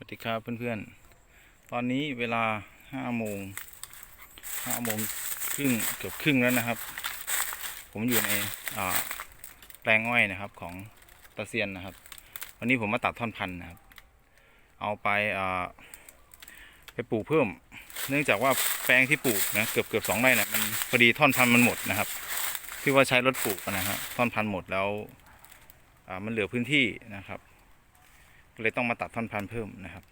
สวัสดีครับเพื่อนๆ ตอนนี้เวลาห้าโมงห้าโมงครึ่งเกือบครึ่งแล้วนะครับ ผมอยู่ในแปลงอ้อยนะครับของตะเซียนนะครับ วันนี้ผมมาตัดท่อนพันธุ์นะครับ เอาไปไปปลูกเพิ่ม เนื่องจากว่าแปลงที่ปลูกนะเกือบเกือบสองไร่นี่ยมันพอดีท่อนพันธุ์มันหมดนะครับ ที่ว่าใช้รถปลูกนะฮะท่อนพันธุ์หมดแล้วมันเหลือพื้นที่นะครับ เลยต้องมาตัดท่อนพันธุ์เพิ่มนะครับ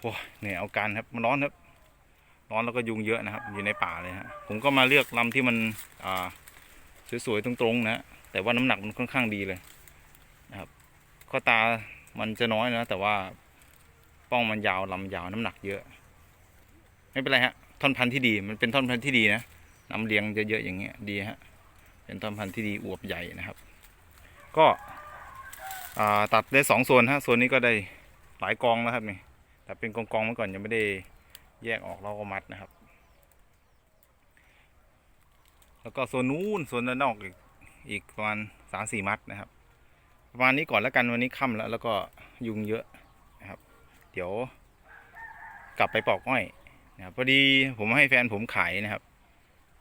โอ้ยเนี่ยเอาการครับมันร้อนครับ ร้อนแล้วก็ยุงเยอะนะครับ อยู่ในป่าเลยฮะผมก็มาเลือกลำที่มันอ่าสวยๆตรงๆนะแต่ว่าน้ำหนักมันค่อนข้างดีเลยนะครับข้อตามันจะน้อยนะแต่ว่าป้องมันยาวลำยาวน้ำหนักเยอะ ไม่เป็นไรฮะท่อนพันธุ์ที่ดีมันเป็นท่อนพันธุ์ที่ดีนะน้ำเลี้ยงเยอะๆอย่างเงี้ยดีฮะเป็นท่อนพันธุ์ที่ดีอวบใหญ่นะครับ ก็ ตัดได้สองโซนฮะโซนนี้ก็ได้หลายกองแล้วครับนี่แต่เป็นกองกองๆมาก่อนยังไม่ได้แยกออกเราก็มัดนะครับ แล้วก็โซนนู้นโซนด้านนอกอีกอีกประมาณสามสี่มัดนะครับ ประมาณนี้ก่อนแล้วกันวันนี้ค่ำแล้วแล้วก็ยุงเยอะนะครับ เดี๋ยวกลับไปปอกอ้อยนะครับพอดีผมให้แฟนผมขายนะครับ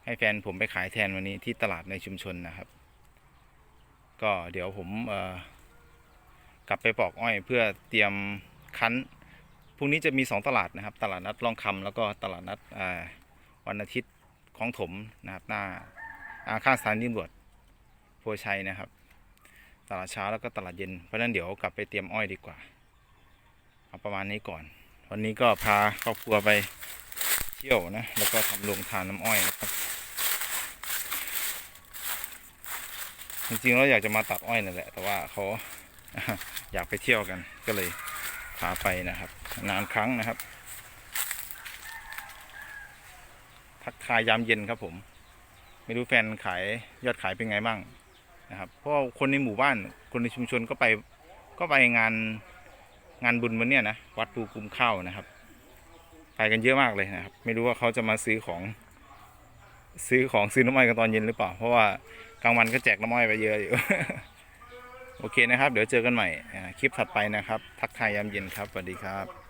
ให้แฟนผมไปขายแทนวันนี้ที่ตลาดในชุมชนนะครับ ก็เดี๋ยวผมเอ่อ กลับไปปอกอ้อย เพื่อเตรียมคั้นพรุ่งนี้จะมีสองตลาดนะครับ ตลาดนัดร่องคำแล้วก็ตลาดนัดวันอาทิตย์ของถมนะครับหน้าอาข้างสถานีตำรวจโพชัยนะครับ ตลาดเช้าแล้วก็ตลาดเย็นเพราะฉะนั้นเดี๋ยวกลับไปเตรียมอ้อยดีกว่าเอาประมาณนี้ก่อน วันนี้ก็พาครอบครัวไปเที่ยวนะ แล้วก็ทำโรงทานน้ำอ้อยนะครับ จริงๆเราอยากจะมาตัดอ้อยนั่นแหละ แต่ว่าเขา อยากไปเที่ยวกันก็เลยพาไปนะครับ นานครั้งนะครับ ทักทายยามเย็นครับผม ไม่รู้แฟนขายยอดขายเป็นไงบ้างนะครับเพราะคนในหมู่บ้านคนในชุมชนก็ไปก็ไปงานงานบุญวันเนี้ยนะวัดปูกุมข้าวนะครับ ไปกันเยอะมากเลยนะครับ ไม่รู้ว่าเขาจะมาซื้อของ ซื้อของซื้อน้ำอ้อยกันตอนเย็นหรือเปล่า เพราะว่ากลางวันก็แจกน้ำอ้อยไปเยอะอยู่ โอเคนะครับ เดี๋ยวเจอกันใหม่คลิปถัดไปนะครับ ทักทายยามเย็นครับสวัสดีครับ